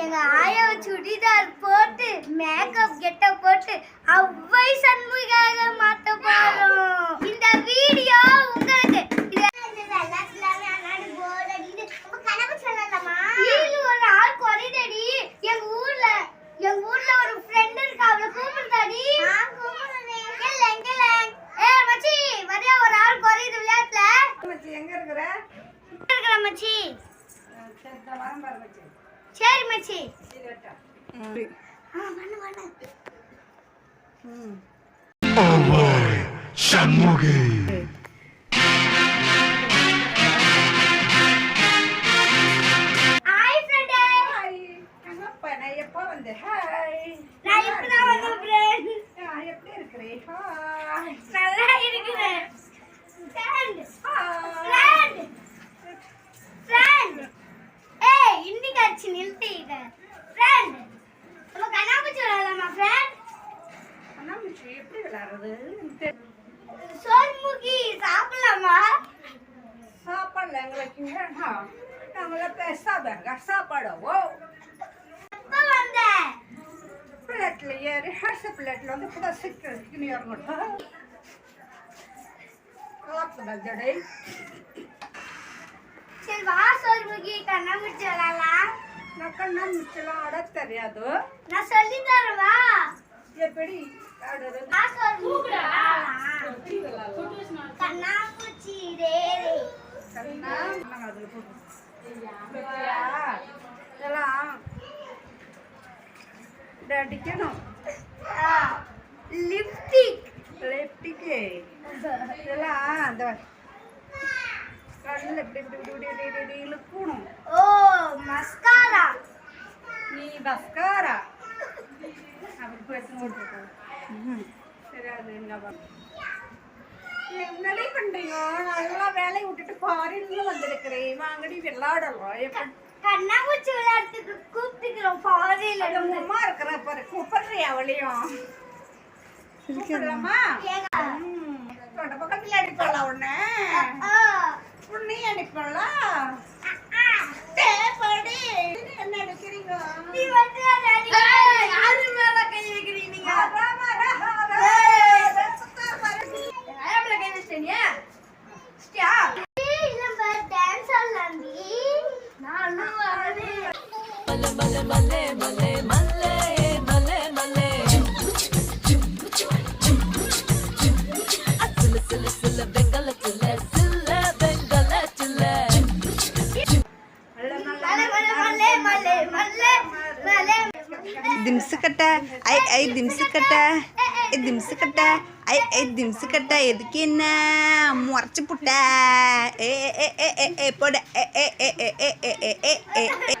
எங்க ஆயா சுடிதார் போட்டு மேக்கப் கெட்ட போட்டு அவ்வை சண்முகாக மாத்த போறோம். இந்த வீடியோ உங்களுக்கு ஒரு ஆள் குறைதடி. எங்க ஊர்ல எங்க ஊர்ல ஒரு ஃப்ரெண்ட் இருக்கா அவளை கூப்பிடுதாடி. மச்சி வரியா ஒரு ஆள் குறையுது விளையாட்டுல. மச்சி எங்க இருக்கிற? இருக்கிற மச்சி? சரி வாரம் பாரு மச்சி. சரி மச்சி. சண்முகி. எப்படி இருக்கிறேன்? நிறுத்திட்ட ஃப்ரெண்ட் நம்ம கண்ணாமூச்சி விளையாடலாமா ஃப்ரெண்ட் அண்ணா மச்சி எப்படி விளையாடுறது? சோல்முகி சாப்பிடலாமா? சாப்பாடுல எங்களுக்கு வேண்டாம். நாங்கள பேசாதாங்க சாப்பாடவோ? எப்ப வந்த? பிளேட்ல ஏறி ஹர்ஷ பிளேட்ல வந்து கூட சிக்கன் இறங்கட்டும். காத்துல ஜடை சரி வா சோல்முகி கண்ணாமூச்சி விளையாடலாம். ನಕ್ಕಣ್ಣ ಮುಚ್ಚಲ ಆಡತ್ತಾರೆ ಅದು ನಾ ಸಲ್ಲಿದ್ದಾರವಾ ಎಪ್ಪಡಿ ಆಡೋದು ಆ ಸರ್ಲು ಕಣ್ಣ ಮುಚ್ಚಿದೆ ಕಣ್ಣ ಮಗಳು ಎಲ್ಲ ಡ್ಯಾಡಿಕೇನು ಲಿಪ್ಟಿಕ್ ಲಿಪ್ಟಿಕ್ ಎಲ್ಲ கண்ணில் இப்படி இப்படி இப்படி இப்படி இப்படி இப்படி இழுக்கணும் ஓ மஸ்காரா நீ பஸ்காரா அப்படி பேசி போட்டுருக்கோம் சரி அது எங்க என்னடி பண்றீங்க நல்லா வேலையை விட்டுட்டு ஃபாரின்ல வந்திருக்கிறேன் வாங்கடி விளையாடலாம் கண்ணாமூச்சி விளையாட்டுக்கு கூப்பிட்டுக்கிறோம் ஃபாரின்ல உமா இருக்கிற பாரு கூப்பிடுறியா அவளையும் கூப்பிடலாமா தொண்டை பக்கத்துல அடிப்பாளா உன்னை దింసుకట్ట ఐ ఐ దింసుకట్ట ఐ దింసుకట్ట ఐ ఐ దింసుకట్ట ఎదికిన మొరచి పుట్ట ఏ ఏ ఏ ఏ ఏ పొడ ఏ ఏ ఏ ఏ ఏ ఏ ఏ ఏ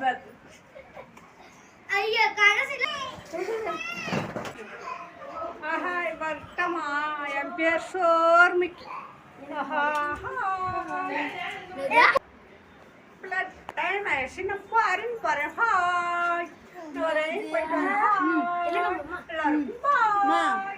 बात अय्या गाना सुना hi welcome I am pair shore mic plus time है सिन पारिन पर हाय। तोरे पर हाय। लर हाय